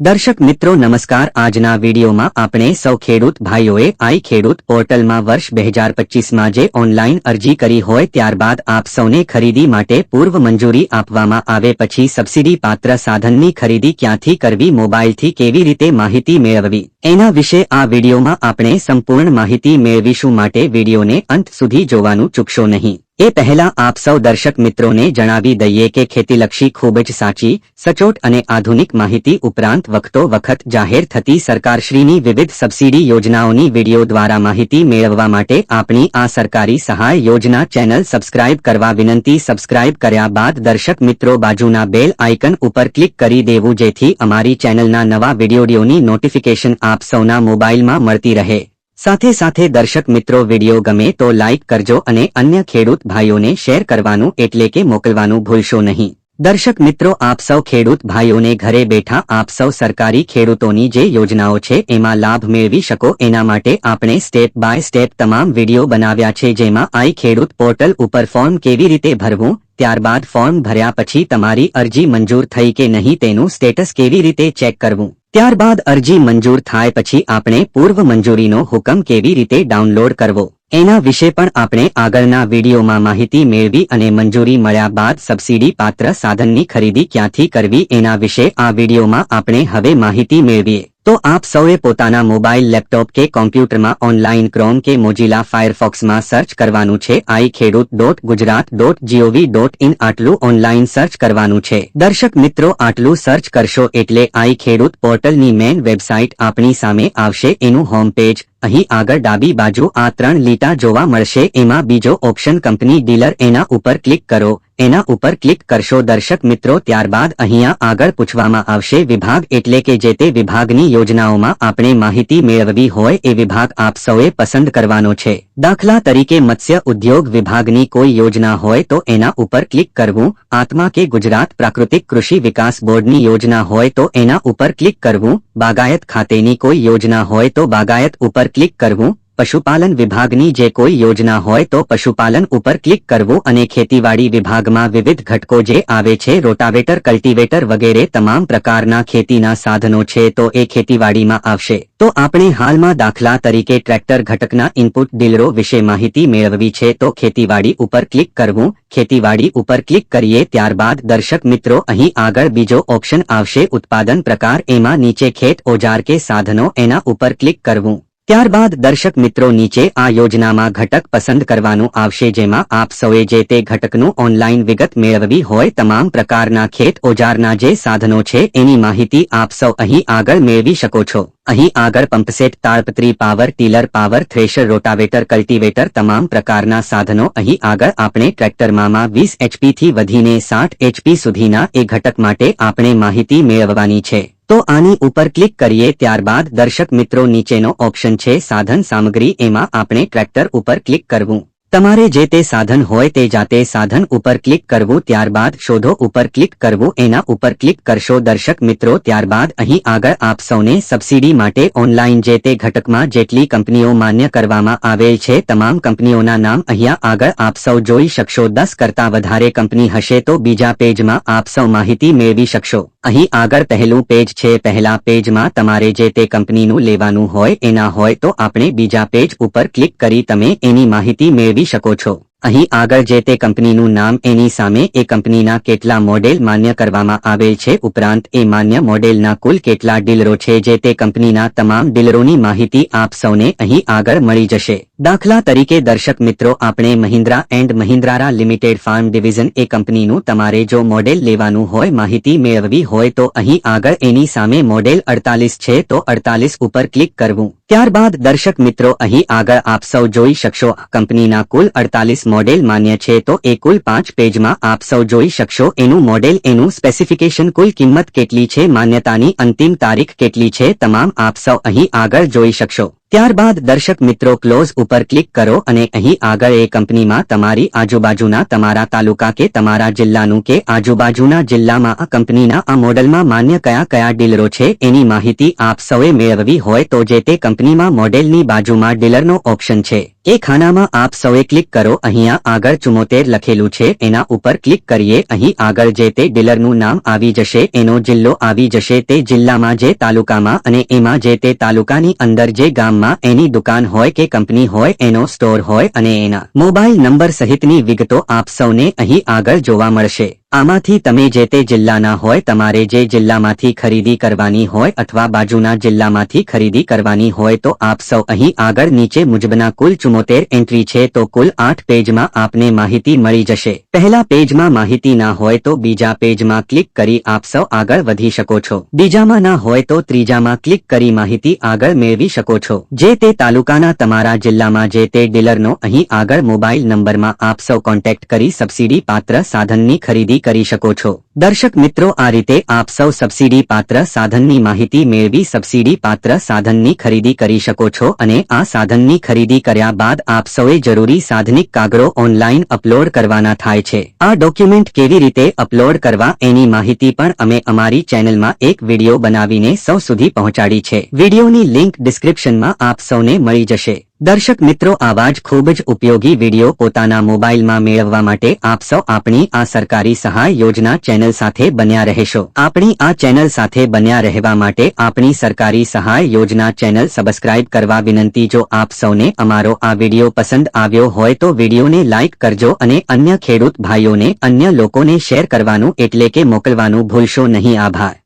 દર્શક મિત્રો, નમસ્કાર. આજના વિડીયોમાં આપણે સૌ ખેડૂત ભાઈઓએ આઈ ખેડૂત પોર્ટલમાં વર્ષ બે હજાર પચીસમાં જે ઓનલાઈન અરજી કરી હોય ત્યારબાદ આપ સૌને ખરીદી માટે પૂર્વ મંજૂરી આપવામાં આવે પછી સબસિડી પાત્ર સાધનની ખરીદી ક્યાંથી કરવી, મોબાઈલથી કેવી રીતે માહિતી મેળવવી? એના વિશે આ વિડીયોમાં આપણે સંપૂર્ણ માહિતી મેળવીશું માટે વિડીયોને અંત સુધી જોવાનું ચૂકશો નહીં. એ પહેલા આપ સૌ દર્શક મિત્રોને જણાવી દઈએ કે ખેતીલક્ષી ખૂબ જ સાચી, સચોટ અને આધુનિક માહિતી ઉપરાંત વખતો વખત જાહેર થતી સરકારશ્રીની વિવિધ સબસિડી યોજનાઓની વીડિયો દ્વારા માહિતી મેળવવા માટે આપણી આ સરકારી સહાય યોજના ચેનલ સબસ્ક્રાઇબ કરવા વિનંતી સબસ્ક્રાઇબ કર્યા બાદ દર્શક મિત્રો બાજુના બેલ આઇકન ઉપર ક્લિક કરી દેવું જેથી અમારી ચેનલના નવા વિડીયોની નોટિફિકેશન આપ સૌના મોબાઈલમાં મળતી રહે. સાથે સાથે દર્શક મિત્રો વીડિયો ગમે તો લાઇક કરજો અને અન્ય ખેડૂત ભાઈઓને શેર કરવાનું એટલે કે મોકલવાનું ભૂલશો નહીં. દર્શક મિત્રો, આપ સૌ ખેડૂત ભાઈઓને ઘરે બેઠા આપ સૌ સરકારી ખેડૂતોની જે યોજનાઓ છે, એમાં લાભ મેળવી શકો. એના માટે આપણે સ્ટેપ બાય સ્ટેપ તમામ વીડિયો બનાવ્યા છે, જેમાં આઈ ખેડૂત પોર્ટલ ઉપર ફોર્મ કેવી રીતે ભરવું, ત્યારબાદ ફોર્મ ભર્યા પછી તમારી અરજી મંજૂર થઈ કે નહીં તેનું સ્ટેટસ કેવી રીતે ચેક કરવું. ત્યારબાદ અરજી મંજૂર થાય પછી આપણે પૂર્વ મંજૂરીનો હુકમ કેવી રીતે ડાઉનલોડ કરવો? એના વિશે પણ આપણે આગળના વિડીયોમાં માહિતી મેળવી અને મંજૂરી મળ્યા બાદ સબસિડી પાત્ર સાધનની ખરીદી ક્યાંથી કરવી એના વિશે આ વિડીયોમાં આપણે હવે માહિતી મેળવીએ. તો આપ સૌએ પોતાના મોબાઈલ લેપટોપ કે કોમ્પ્યુટરમાં ઓનલાઈન ક્રોમ કે મોજીલા ફાયરફોક્સમાં સર્ચ કરવાનું છે. I Khedut dot Gujarat dot G O V dot in આટલું ઓનલાઈન સર્ચ કરવાનું છે. દર્શક મિત્રો, આટલું સર્ચ કરશો એટલે આઈ ખેડૂત પોર્ટલની મેન વેબસાઇટ આપણી સામે આવશે. એનું હોમ પેજ અહીં આગળ ડાબી બાજુ આ ત્રણ લીટા જોવા મળશે. એમાં બીજો ઓપ્શન કંપની ડીલર એના ઉપર ક્લિક કરો. એના ઉપર ક્લિક કરશો દર્શક મિત્રો ત્યારબાદ અહીંયા આગળ પૂછવામાં આવશે વિભાગ એટલે કે જે તે વિભાગની યોજનાઓમાં આપણે માહિતી મેળવવી હોય એ વિભાગ આપ સૌએ પસંદ કરવાનો છે. દાખલા તરીકે મત્સ્ય ઉદ્યોગ વિભાગની કોઈ યોજના હોય તો એના ઉપર ક્લિક કરવું. આત્મા કે ગુજરાત પ્રાકૃતિક કૃષિ વિકાસ બોર્ડની યોજના હોય તો એના ઉપર ક્લિક કરવું. બાગાયત ખાતેની કોઈ યોજના હોય તો બાગાયત ઉપર ક્લિક કરવું. પશુપાલન વિભાગની જે કોઈ યોજના હોય તો પશુપાલન ઉપર ક્લિક કરવું અને ખેતીવાડી વિભાગમાં વિવિધ ઘટકો જે આવે છે, રોટાવેટર, કલ્ટિવેટર વગેરે તમામ પ્રકારના ખેતીના સાધનો છે તો એ ખેતીવાડીમાં આવશે. તો આપણે હાલમાં દાખલા તરીકે ટ્રેક્ટર ઘટકના ઇનપુટ ડીલરો વિશે માહિતી મેળવવી છે તો ખેતીવાડી ઉપર ક્લિક કરવું. ખેતીવાડી ઉપર ક્લિક કરીએ ત્યારબાદ દર્શક મિત્રો અહીં આગળ બીજો ઓપ્શન આવશે, ઉત્પાદન પ્રકાર. એમાં નીચે ખેત, ઓજાર કે સાધનો એના ઉપર ક્લિક કરવું. ત્યારબાદ દર્શક મિત્રો નીચે આ યોજનામાં ઘટક પસંદ કરવાનું આવશે જેમાં આપ સૌએ જે તે ઘટકનું ઓનલાઈન વિગત મેળવવી હોય તમામ પ્રકારના ખેત ઓજારના જે સાધનો છે એની માહિતી આપ સૌ અહીં આગળ મેળવી શકો છો. અહીં આગળ pump set, તાળપત્રી power, tiller power, thresher, rotavator, cultivator તમામ પ્રકારના સાધનો અહીં આગળ આપણે ટ્રેક્ટરમાં વીસ એચપીથી વધીને સાઠ એચપી સુધીના એ ઘટક માટે આપણે માહિતી મેળવવાની છે. તો આની ઉપર ક્લિક કરીએ ત્યારબાદ દર્શક મિત્રો નીચેનો ઓપ્શન છે સાધન સામગ્રી. એમાં આપણે ટ્રેક્ટર ઉપર ક્લિક કરવું. તમારે જે તે સાધન હોય તે જાતે સાધન ઉપર ક્લિક કરવું. ત્યારબાદ શોધો ઉપર ક્લિક કરવું. એના ઉપર ક્લિક કરશો દર્શક મિત્રો. ત્યારબાદ અહીં આગળ આપ સૌને સબસિડી માટે ઓનલાઈન જે તે ઘટકમાં જેટલી કંપનીઓ માન્ય કરવામાં આવેલ છે, તમામ કંપનીઓના નામ અહીંયા આગળ આપ સૌ જોઈ શકશો. દસ કરતા વધારે કંપની હશે તો બીજા પેજમાં આપ સૌ માહિતી મેળવી શકશો. અહીં આગળ પહેલું પેજ છે. પહેલા પેજમાં તમારે જે તે કંપનીનું લેવાનું હોય એના હોય તો આપણે બીજા પેજ ઉપર ક્લિક કરી તમે એની માહિતી મેળવી શકો છો. અહીં આગળ જે તે કંપનીનું નામ એની સામે એ કંપનીના કેટલા મોડેલ માન્ય કરવામાં આવેલ છે. ઉપરાંત એ માન્ય મોડેલના કુલ કેટલા ડીલરો છે. જે તે કંપનીના તમામ ડીલરોની માહિતી આપ સૌને અહીં આગળ મળી જશે. દાખલા તરીકે દર્શક મિત્રો, આપણે Mahindra and મહિન્દ્રારા limited farm division એ કંપનીનું તમારે જો મોડેલ લેવાનું હોય, માહિતી મેળવવી હોય, તો અહીં આગળ એની સામે મોડેલ અડતાલીસ છે, તો અડતાલીસ ઉપર ક્લિક કરવું. ત્યારબાદ દર્શક મિત્રો, અહીં આગળ આપ સૌ જોઈ શકશો, કંપનીના કુલ અડતાલીસ મોડેલ માન્ય છે, તો એ કુલ પાંચ પેજમાં આપ સૌ જોઈ શકશો, એનું મોડેલ, એનું સ્પેસિફિકેશન કુલ કિંમત કેટલી છે, માન્યતાની અંતિમ તારીખ કેટલી છે, તમામ આપ સૌ અહીં આગળ જોઈ શકશો. ત્યારબાદ દર્શક મિત્રો ક્લોઝ ઉપર ક્લિક કરો અને અહીં આગળ એ કંપનીમાં તમારી આજુબાજુના તમારા તાલુકા કે તમારા જિલ્લાનું કે આજુબાજુના જિલ્લામાં આ કંપનીના આ મોડલમાં માન્ય કયા કયા ડીલરો છે એની માહિતી આપ સૌએ મેળવવી હોય તો જે તે કંપનીમાં મોડેલની બાજુમાં ડીલરનો ઓપ્શન છે. એ ખાનામાં આપ સૌએ ક્લિક કરો, અહીંયા આગળ ચુમ્મોતેર લખેલું છે, એના ઉપર ક્લિક કરીએ, અહીં આગળ જે તે ડીલરનું નામ આવી જશે, એનો જિલ્લો આવી જશે, તે જિલ્લામાં જે તાલુકામાં અને એમાં જે તે તાલુકાની અંદર જે ગામમાં એની દુકાન હોય કે કંપની હોય, એનો સ્ટોર હોય અને એના મોબાઈલ નંબર સહિતની વિગતો આપ સૌને અહીં આગળ જોવા મળશે. આમાંથી તમે જે તે જિલ્લાના હોય, તમારે જે જિલ્લામાંથી ખરીદી કરવાની હોય અથવા બાજુના જિલ્લામાંથી ખરીદી કરવાની હોય, તો આપ સૌ અહીં આગળ નીચે મુજબના કુલ ચુમોતેર એન્ટ્રી છે, તો કુલ આઠ પેજમાં આપને માહિતી મળી જશે. પહેલા પેજમાં માહિતી ના હોય, તો બીજા પેજમાં ક્લિક કરી આપ સૌ આગળ વધી શકો છો. બીજામાં ના હોય, તો ત્રીજામાં ક્લિક કરી માહિતી આગળ મેળવી શકો છો. જે તે તાલુકાના તમારા જિલ્લામાં જે તે ડીલરનો અહીં આગળ મોબાઈલ નંબરમાં આપ સૌ કોન્ટેક્ટ કરી સબસિડી પાત્ર સાધનની ખરીદી કરી શકો છો. દર્શક મિત્રો, આ રીતે આપ સૌ સબસિડી પાત્ર સાધનની માહિતી મેળવી સબસિડી પાત્ર સાધનની ખરીદી કરી શકો છો અને આ સાધનની ખરીદી કર્યા બાદ આપ સૌએ જરૂરી સાધનિક કાગળો ઓનલાઈન અપલોડ કરવાના થાય છે. આ ડોક્યુમેન્ટ કેવી રીતે અપલોડ કરવા એની માહિતી પણ અમે અમારી ચેનલમાં એક વીડિયો બનાવીને સૌ સુધી પહોંચાડી છે. વિડીયોની લિંક ડિસ્ક્રિપ્શનમાં આપ સૌને મળી જશે. દર્શક મિત્રો, આવા જ ખૂબ જ ઉપયોગી વિડિયો પોતાના મોબાઈલમાં મેળવવા માટે આપ સૌ આપણી આ સરકારી સહાય યોજના ચેનલ સાથે બન્યા રહેશો. આપણી આ ચેનલ સાથે બન્યા રહેવા માટે આપણી સરકારી સહાય યોજના ચેનલ સબસ્ક્રાઇબ કરવા વિનંતી, જો આપ સૌને અમારો આ વિડિયો પસંદ આવ્યો હોય તો વિડિયોને લાઇક કરજો અને અન્ય ખેડૂત ભાઈઓને અન્ય લોકોને શેર કરવાનું એટલે કે મોકલવાનું ભૂલશો નહીં. આભાર.